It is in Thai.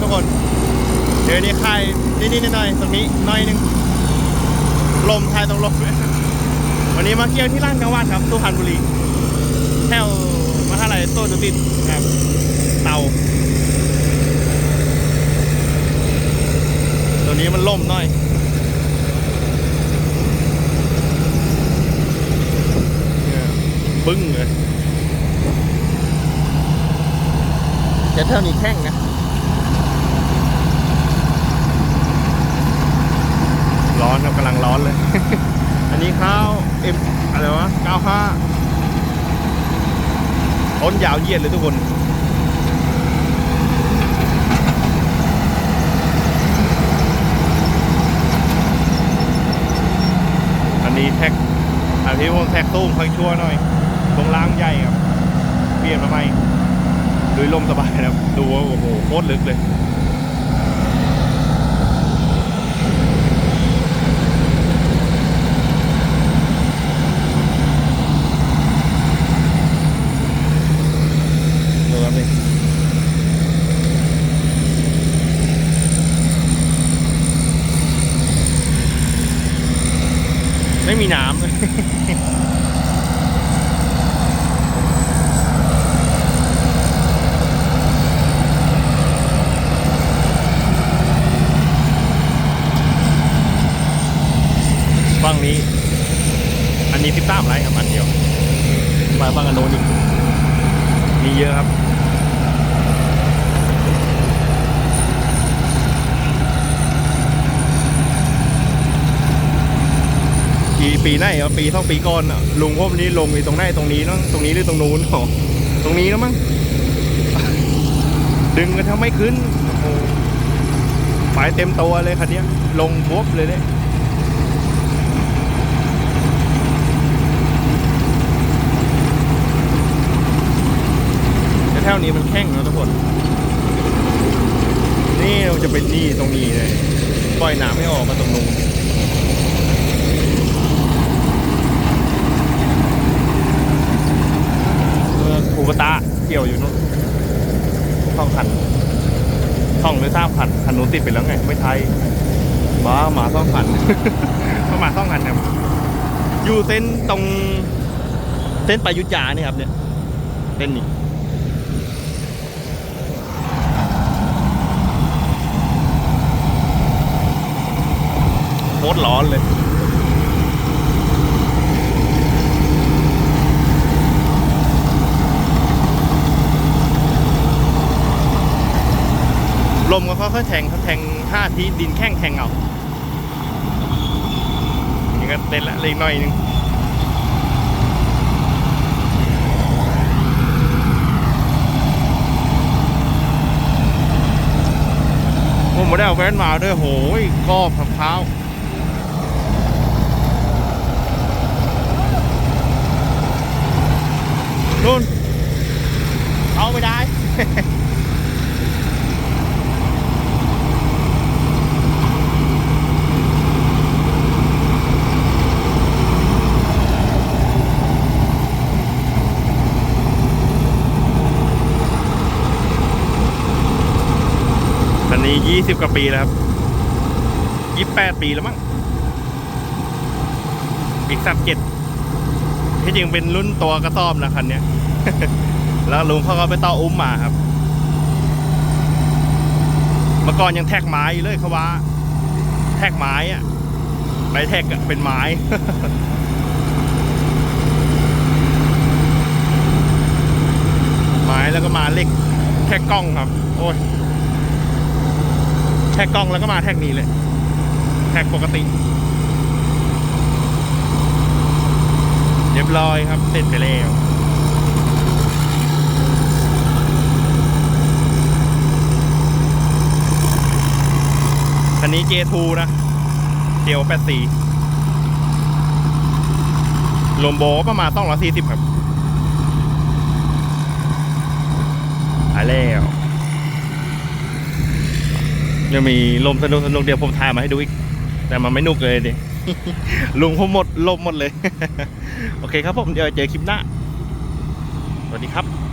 ครับทุกคน เดี๋ยวนี้คลายนิดๆหน่อยๆตรงนี้น่อยหนึง ลมคลายตรงลมวันนี้มาเที่ยวที่ร้านกลางวันครับสุพรรณบุรีแถวมหาลัยโซนดุสิตครับ เตาตัวนี้มันล่มหน่อยเบึ้งเลยจะเท่านี้แข้งนะ ร้ อนครับกำลังร้อนเลย อันนี้ข้าวเอ็มอะไรวะ95ต้นยาวเยียดเลยทุกคนอันนี้แท็กอันที่พวกแท็กตู้ค่อยชั่วหน่อย ตรงล่างใหญ่ครับ เปลี่ยนมาใหม่ดุยลมสบายนะครับ ดูว่าโอ้โหโคตรลึกเลย ไม่มีน้ำเลยฝั่งนี้ อันนี้ติดตามไรครับอันเดียวมาฝั่งอันโน้นอีกมีเยอะครับ ปีปีไหนอะปีท่องปีก่อนอะลุงพวกนี้ลงอยู่ตรงไหนตรงนี้เนาะตรงนี้หรือตรงนู้นอ๋อตรงนี้แล้วมั้งดึงกันทำไม่ขึ้นไปเต็มตัวเลยคันนี้ลงบวบเลยเนี่ยแต่แถวนี้มันแข้งนะทุกคน นี่เราจะเป็นนี่ตรงนี้เลยปล่อยน้ำไม่ออกมาตรงนู้น เมืองคูกตะเกี่ยวอยู่นู้นท่องคันท่องหรือทราบคันคันนู้นติดไปแล้วไง ไม่ไทยบ้าหมาท่องคันก็หมาท่องคันเนี่ยอยู่เส้นตรงเส้นไปอยุธยาเนี่ยครับเนี่ยเส้นนี้โคตรร้อนเลย มก็ค่อยๆแทงเขาแทงห้าทีดินแข้งแทงเอานี่ก็เต้นละเล็กน้อยหนึงผมไม่ได้เอาแว่นมาด้วยโหยกอบมะพร้าวนู่นเอาไม่ได้ นี้ยี่สิบกว่าปีแล้วครับยี่แปดปีแล้วมั้งอีกสักเจ็ดที่จริงเป็นรุ่นตัวกระสอบนะคันเนี้ยแล้วลุงเขาก็ไปต่ออุ้มมาครับ เมื่อก่อนยังแท็กไม้เลยเขาว่า แท็กไม้อะใบแท็กอะเป็นไม้ไม้แล้วก็มาเล็กแท็กกล้องครับ โอ้ย แท็กกล้องแล้วก็มาแท็กนี้เลย แท็กปกติ เรียบร้อยครับเสร็จไปแล้วคันนี้ J2 นะเดียว84ลมโบประมาณ240 ครับหายแล้ว ยังมีลมสนุกสนุกเดี๋ยวผมถ่ายมาให้ดูอีก แต่มันไม่นุกเลยดิลุงผมหมดลมหมดเลย โอเคครับผมเดี๋ยวเจอคลิปหน้า สวัสดีครับ